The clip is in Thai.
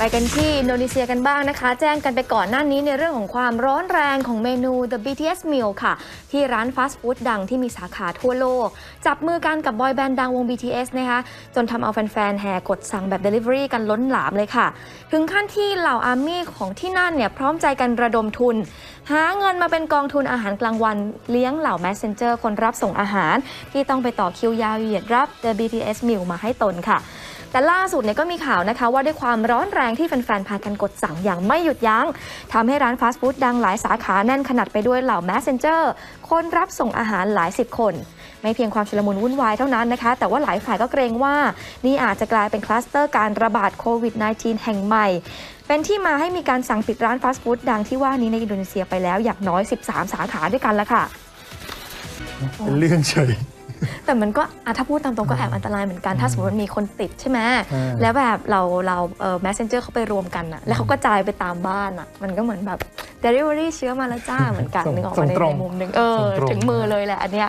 ไปกันที่อินโดนีเซียกันบ้างนะคะ แจ้งกันไปก่อนหน้านี้ในเรื่องของความร้อนแรงของเมนู The BTS Meal ค่ะ ที่ร้านฟาสต์ฟู้ดดังที่มีสาขาทั่วโลก จับมือกันกับบอยแบนด์ดังวง BTS นะคะจนทำเอาแฟนๆ แห่กดสั่งแบบ Delivery กันล้นหลามเลยค่ะ ถึงขั้นที่เหล่าอาร์มี่ของที่นั่นเนี่ยพร้อมใจกันระดมทุน หาเงินมาเป็นกองทุนอาหารกลางวันเลี้ยงเหล่า Messenger คนรับส่งอาหาร ที่ต้องไปต่อคิวยาวเหยียดรับ The BTS Meal มาให้ตนค่ะ แต่ล่าสุดเนี่ยก็มีข่าวนะคะว่าด้วยความร้อนแรงที่แฟนๆพากันกดสั่งอย่างไม่หยุดยัง้งทำให้ร้านฟาสต์ฟู้ดดังหลายสาขาแน่นขนาดไปด้วยเหล่า Messenger คนรับส่งอาหารหลายสิบคน ไม่เพียงความชุลมุนวุ่นวายเท่านั้นนะคะ แต่ว่าหลายฝ่ายก็เกรงว่า นี่อาจจะกลายเป็นคลัสเตอร์การระบาดโควิด -19 แห่งใหม่ เป็นที่มาให้มีการสั่งปิดร้านฟาสต์ฟู้ดดังที่ว่านี้ในอินโดนีเซียไปแล้วอย่างน้อย 13 สาขาด้วยกันละค่ะเป็นเรื่องเฉย แต่มันก็อะถ้าพูดตามตรงก็แอบอันตรายเหมือนกัน ถ้าสมมติมันมีคนติดใช่ไหมอ่าแล้วแบบเราเราเอ่อ messenger เขาไปรวมกันอะแล้วเขาก็จ่ายไปตามบ้านอะมันก็เหมือนแบบ delivery เชื้อมาแล้วจ้าเหมือนกันส่งนึกออกส่มางในตรงในมุมหนึ่งเออส่งตรงถึงมือเลยแหละอันเนี้ย